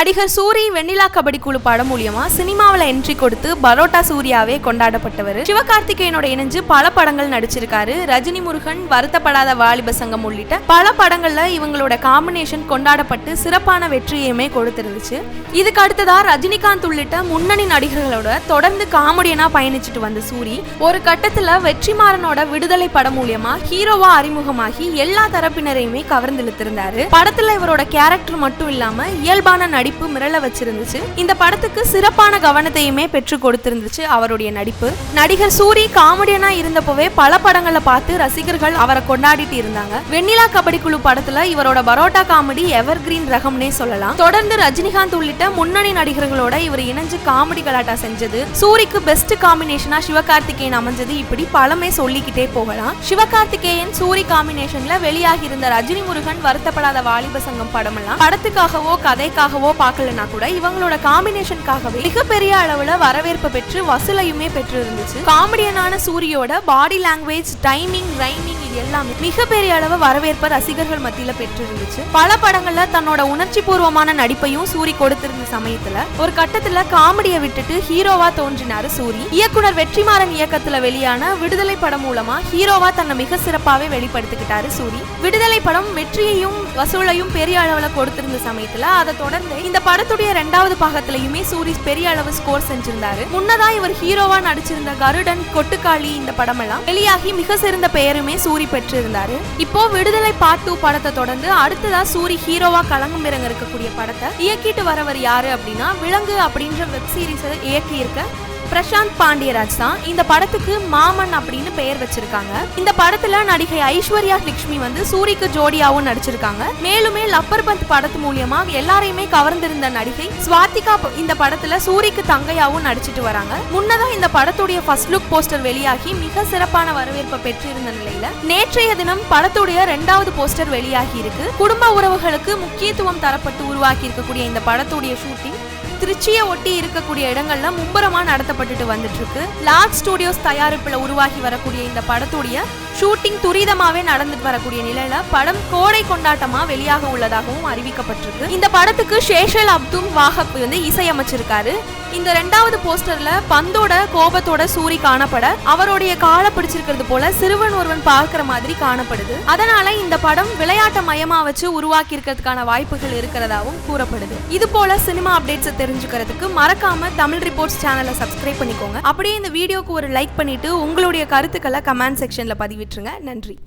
நடிகர் சூரி வெண்ணிலா கபடி குழு படம் மூலியமா சினிமாவில் என்ட்ரி கொடுத்து பரோட்டா சூர்யாவே கொண்டாடப்பட்டவர். சிவகார்த்திகேயனோட இணைஞ்சு பல படங்கள் நடிச்சிருக்காரு. ரஜினி முருகன் வருத்தப்படாத வாலிப சங்கம் உள்ளிட்ட பல படங்கள்ல இவங்களோட காம்பினேஷன் கொண்டாடப்பட்டு சிறப்பான வெற்றியுமே கொடுத்திருந்துச்சு. இதுக்கு அடுத்ததா ரஜினிகாந்த் உள்ளிட்ட முன்னணி நடிகர்களோட தொடர்ந்து காமெடியனா பயணிச்சுட்டு வந்த சூரி ஒரு கட்டத்துல வெற்றிமாறனோட விடுதலை படம் மூலியமா ஹீரோவா அறிமுகமாகி எல்லா தரப்பினரையுமே கவர்ந்து இழுத்திருந்தாரு படத்துல இவரோட கேரக்டர் மட்டும் இல்லாம இயல்பான நடிப்பு மிரள வச்சிருந்துச்சு. இந்த படத்துக்கு சிறப்பான கவனத்தையுமே பெற்று கொடுத்திருந்துச்சு அவருடைய நடிப்பு. நடிகர் சூரி காமெடியனா இருந்தப்பவே பல படங்களை பார்த்து ரசிகர்கள் அவரை கொண்டாடிட்டு இருந்தாங்க. வெண்ணிலா கபடி குழு படத்துல இவரோட பரோட்டா காமெடி எவர் கிரீன் ரகம்னே சொல்லலாம். தொடர்ந்து ரஜினிகாந்த் உள்ளிட்ட முன்னணி நடிகர்களோட இவர் இணைஞ்சு காமெடி கலாட்டா செஞ்சது. சூரிக்கு பெஸ்ட் காம்பினேஷனா சிவகார்த்திகேயன் அமைஞ்சது. இப்படி பழமே சொல்லிக்கிட்டே போகலாம். சிவகார்த்திகேயன் சூரி காம்பினேஷன்ல வெளியாகி இருந்த ரஜினி முருகன் வருத்தப்படாத வாலிப சங்கம் படமெல்லாம் படத்துக்காகவோ கதைக்காகவோ பார்க்கலனா கூட இவங்களோட காம்பினேஷனுக்காகவே மிகப்பெரிய அளவுல வரவேற்பு பெற்று வசூலையுமே பெற்று இருந்துச்சு காமெடியனான சூரியோட பாடி லாங்குவேஜ் டைமிங் ரைமிங் இது எல்லாமே மிகப்பெரிய அளவு வரவேற்பை ரசிகர்கள் மத்தியில பெற்றிருந்துச்சு. பல படங்கள்ல தன்னோட உணர்ச்சி பூர்வமான நடிப்பையும் சூரி கொடுத்திருந்த சமயத்துல ஒரு கட்டத்துல காமெடியை விட்டுட்டு ஹீரோவா தோன்றினாரு சூரி. இயக்குனர் வெற்றிமாறன் இயக்கத்துல வெளியான விடுதலை படம் மூலமா ஹீரோவா தன்னை மிக சிறப்பாவே வெளிப்படுத்திக்கிட்டாரு சூரி. விடுதலை படம் வெற்றியையும் வசூலையும் பெரிய அளவுல கொடுத்திருந்த சமயத்துல அதை தொடர்ந்து இந்த படத்துடைய ரெண்டாவது பாகத்திலயுமே சூரி பெரிய அளவு ஸ்கோர் செஞ்சிருந்தாரு. முன்னதா இவர் ஹீரோவா நடிச்சிருந்த கருடன் கொட்டுக்காளி இந்த படமெல்லாம் வெளியாகி மிக சிறந்த பெயருமே சூரி பெற்றிருந்தாரு இப்போ விடுதலை பார்ட் டூ படத்தை தொடர்ந்து அடுத்ததா சூரி ஹீரோவா களங்கம் இறங்க இருக்கக்கூடிய படத்தை இயக்கிட்டு வரவர் யாரு அப்படின்னா விலங்கு அப்படின்ற வெப் சீரிஸை இயக்கி இருக்க பிரசாந்த் பாண்டியராஜ் தான் இந்த படத்துக்கு மாமன் அப்படின்னு பெயர் வச்சிருக்காங்க. இந்த படத்துல நடிகை ஐஸ்வர்யா லட்சுமி வந்து சூரிக்கு ஜோடியாவும் நடிச்சிருக்காங்க. மேலுமே லப்பர் பந்த் படத்து மூலியமா எல்லாரையுமே கவர்ந்திருந்த நடிகை ஸ்வாதிகா இந்த படத்துல சூரிக்கு தங்கையாவும் நடிச்சிட்டு வராங்க. முன்னதா இந்த படத்துடைய ஃபர்ஸ்ட் லுக் போஸ்டர் வெளியாகி மிக சிறப்பான வரவேற்பை பெற்றிருந்த நிலையில நேற்றைய தினம் படத்துடைய ரெண்டாவது போஸ்டர் வெளியாகி இருக்கு. குடும்ப உறவுகளுக்கு முக்கியத்துவம் தரப்பட்டு உருவாக்கி இருக்கக்கூடிய இந்த படத்துடைய ஷூட்டிங் திருச்சியை ஒட்டி இருக்கக்கூடிய இடங்கள்ல மும்பரமா நடத்தப்பட்டுட்டு வந்துட்டு இருக்கு. லார்ஜ் ஸ்டுடியோஸ் தயாரிப்புல உருவாகி வரக்கூடிய இந்த படத்துடைய ஷூட்டிங் துரிதமாவே நடந்துட்டு வரக்கூடிய நிலையில படம் கோடை கொண்டாட்டமா வெளியாக உள்ளதாகவும் அறிவிக்கப்பட்டிருக்கு. இந்த படத்துக்கு ஷேஷல் அப்துல் வாஹப் வந்து இசையமைச்சிருக்காரு. இந்த ரெண்டாவது போஸ்டர்ல பந்தோட கோபத்தோட சூரி காணப்பட அவருடைய காலை பிடிச்சிருக்கிறது போல சிறுவன் ஒருவன் பார்க்கிற மாதிரி காணப்படுது. அதனால இந்த படம் விளையாட்டை மயமா வச்சு உருவாக்கி இருக்கிறதுக்கான வாய்ப்புகள் இருக்கிறதாவும் கூறப்படுது. இது போல சினிமா அப்டேட்ஸை தெரிஞ்சுக்கிறதுக்கு மறக்காம தமிழ் ரிப்போர்ட்ஸ் சேனலை சப்ஸ்கிரைப் பண்ணிக்கோங்க. அப்படியே இந்த வீடியோக்கு ஒரு லைக் பண்ணிட்டு உங்களுடைய கருத்துக்களை கமெண்ட் செக்ஷன்ல விட்டுருங்க. நன்றி.